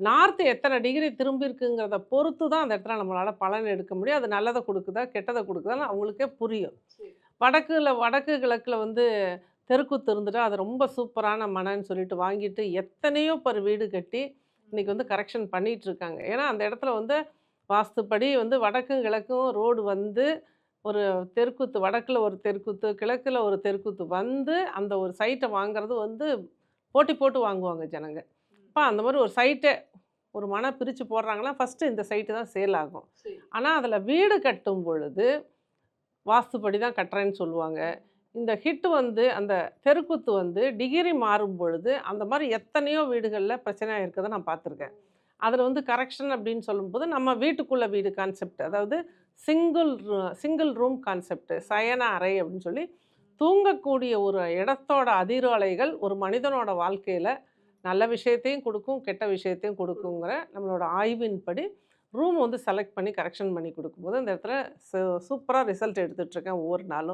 North எத்தனை degree திரும்பி இருக்குங்கிறத பொறுத்து தான் அந்த இடத்துல நம்மளால் பலன் எடுக்க முடியும். அது நல்லதை கொடுக்குதா கெட்டதை கொடுக்குதான்னு அவங்களுக்கே புரியும். வடக்குல வடக்கு கிழக்கில் வந்து தெருக்கூத்து இருந்துட்டா அது ரொம்ப சூப்பரான மனைன்னு சொல்லிட்டு வாங்கிட்டு எத்தனையோ பேர் வீடு கட்டி இன்னைக்கு வந்து கரெக்ஷன் பண்ணிட்டு இருக்காங்க. ஏன்னா அந்த இடத்துல வந்து வாஸ்துப்படி வந்து வடக்கும் கிழக்கும் ரோடு வந்து ஒரு தெருக்கூத்து வடக்கில் ஒரு தெருக்கூத்து கிழக்கில் ஒரு தெருக்கூத்து வந்து அந்த ஒரு சைட்டை வாங்குறது வந்து போட்டி போட்டு வாங்குவாங்க ஜனங்க. இப்போ அந்த மாதிரி ஒரு சைட்டை ஒரு மனை பிரித்து போடுறாங்கன்னா ஃபஸ்ட்டு இந்த சைட்டு தான் சேல் ஆகும். ஆனால் அதில் வீடு கட்டும் பொழுது வாஸ்துப்படி தான் கட்டுறேன்னு சொல்லுவாங்க. இந்த ஹிட் வந்து அந்த தெருக்கூத்து வந்து டிகிரி மாறும் பொழுது அந்த மாதிரி எத்தனையோ வீடுகளில் பிரச்சனையாக இருக்கிறத நான் பார்த்துருக்கேன் அதில் வந்து கரெக்ஷன் அப்படின்னு சொல்லும்போது நம்ம வீட்டுக்குள்ள வீடு கான்செப்ட் அதாவது சிங்கிள் சிங்கிள் ரூம் கான்செப்ட் சயன அறை அப்படின்னு சொல்லி தூங்கக்கூடிய ஒரு இடத்தோட அதிர்வலைகள் ஒரு மனிதனோட வாழ்க்கையில் நல்ல விஷயத்தையும் கொடுக்கும் கெட்ட விஷயத்தையும் கொடுக்குங்கிற நம்மளோட ஆய்வின்படி ரூம் வந்து செலக்ட் பண்ணி கரெக்ஷன் பண்ணி கொடுக்கும்போது அந்த இடத்துல சூப்பராக ரிசல்ட் எடுத்துட்ருக்கேன் ஒவ்வொரு நாளும்.